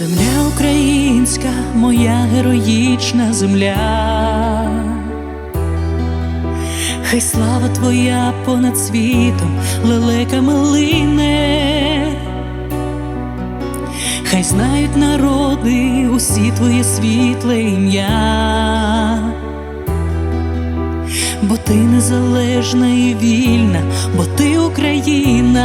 Моя українська, моя героїчна земля. Хай слава твоя понад світом лелеками лине, хай знають народи усі твоє світле ім'я, бо ти незалежна і вільна, бо ти Україна,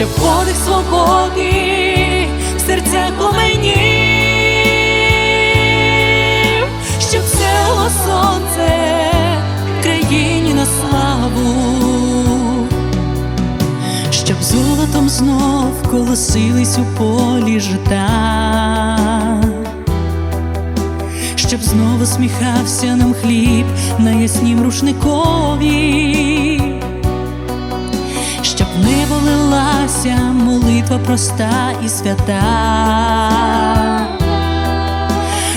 щоб подих свободи в серцях пламенів, щоб село сонце країні на славу. Щоб золотом знов колосились у полі жита, щоб знову сміхався нам хліб на яснім рушникові, молитва проста і свята.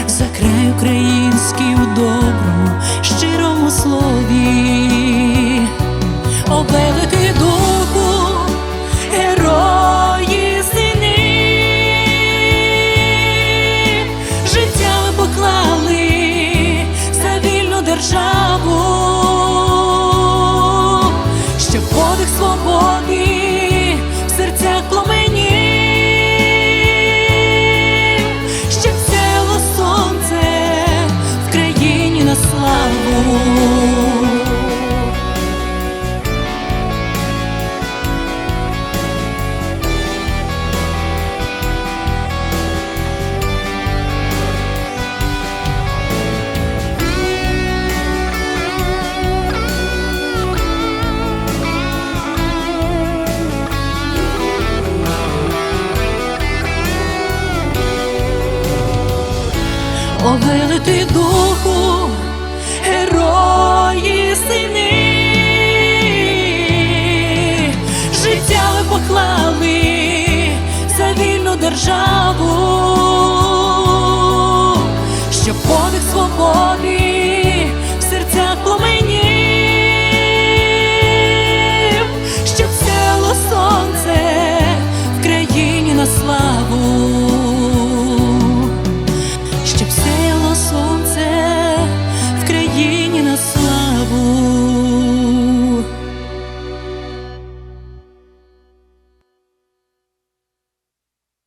За край український у доброму, щирому слові. О, великий духу, герої сини, життя ви поклали за вільну державу, країні на славу. О, великий духу, державу, щоб подих свободи